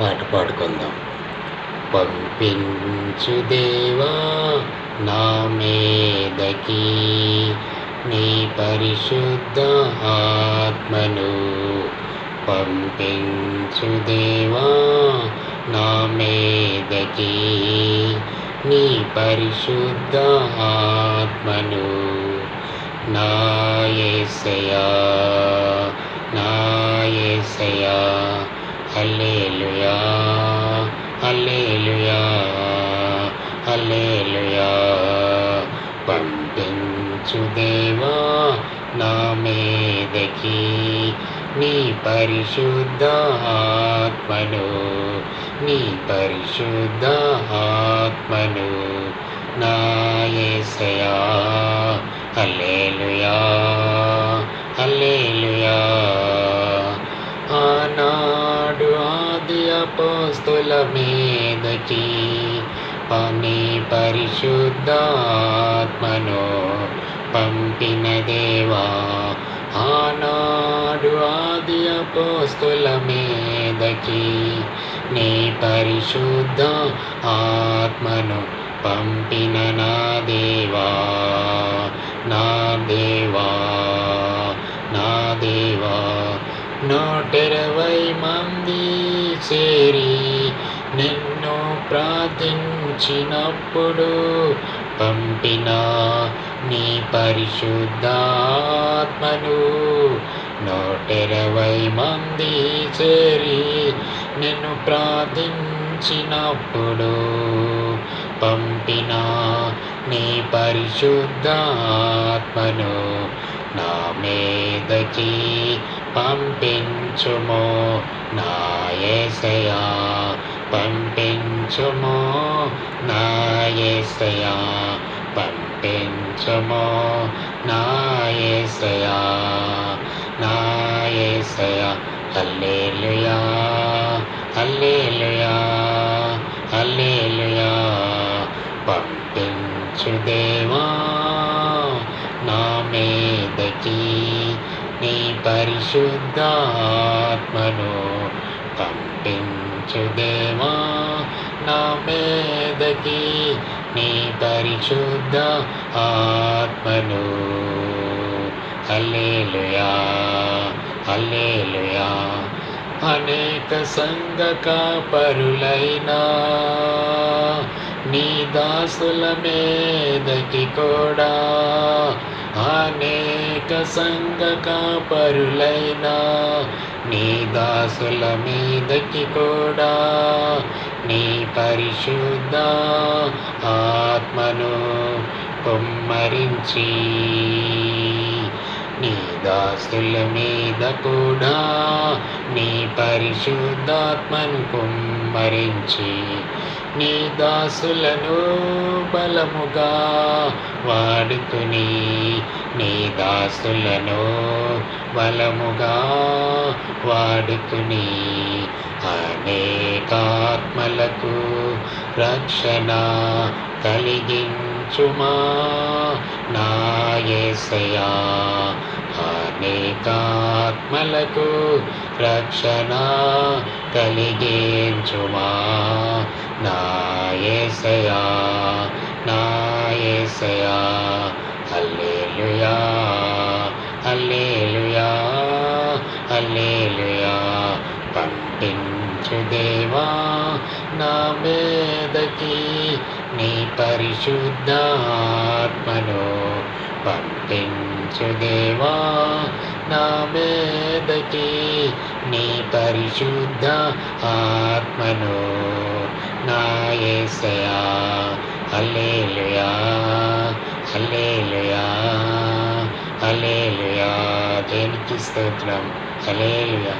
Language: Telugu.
పాట పాడుకుందాం. పంపించు దేవా నా మీదకి నీ పరిశుద్ధ ఆత్మను. పంపించు దేవా నా మీదకి నీ పరిశుద్ధ ఆత్మను. నా యేసయ్యా నా హల్లెలూయా హల్లెలూయా హల్లెలూయా పంపించు దేవా నా మీదకి నీ పరిశుద్ధ ఆత్మను నీ పరిశుద్ధ ఆత్మను నా అల్లేలుయా హల్లెలూయా హల్లెలూయా అపోస్తుల మీదకి పని పరిశుద్ధాత్మను పంపిన దేవా ఆనాడు ఆది అపోస్తుల మీదకి నీ పరిశుద్ధ ఆత్మను పంపిన నా దేవా నా దేవా నా దేవా. నూటిరవై మంది చేరి నిన్ను ప్రార్థించినప్పుడు పంపిన నీ పరిశుద్ధాత్మను నూటిరవై మంది చేరి నిన్ను ప్రార్థించినప్పుడు పంపిన నీ పరిశుద్ధాత్మను నా మీదకి పంపించుము నా యేసయ్యా పంపించుము నా యేసయ్యా పంపించుము నా యేసయ్యా నా యేసయ్యా హల్లేలుయా. పంపించు దేవా నా మీదకి నీ పరిశుద్ధాత్మను పంపించుదేవా నా మీదకి నీ పరిశుద్ధ ఆత్మను అల్లేలుయా అల్లేలుయా అనేక సంగక పరులైనా నీ దాసుల మీదకి కూడా అనేక సంఘ కాపరులైనా నీ దాసుల మీదకి కూడా నీ పరిశుద్ధ ఆత్మను కుమ్మరించి నీ దాసుల మీద కూడా నీ పరిశుద్ధాత్మను కుమ్మరించి నీ దాసులను బలముగా వాడుకుని నీ దాసులను బలముగా వాడుకుని అనేకాత్మలకు రక్షణ కలిగించుమా నాయసయా అనేకాత్మలకు రక్షణ కలిగించుమా? నాయసయా నాయసయా అల్లేలుయా అల్లేలుయా అల్లేలుయా పంపించు దేవా నా మీదకి నీ పరిశుద్ధాత్మను పట్టించు దేవా నా మీదకి నీ పరిశుద్ధ ఆత్మను నా ఏసయా. అల్లేలుయా అల్లేలుయా అల్లేలుయా దేనికి స్తోత్రం? అల్లేలుయా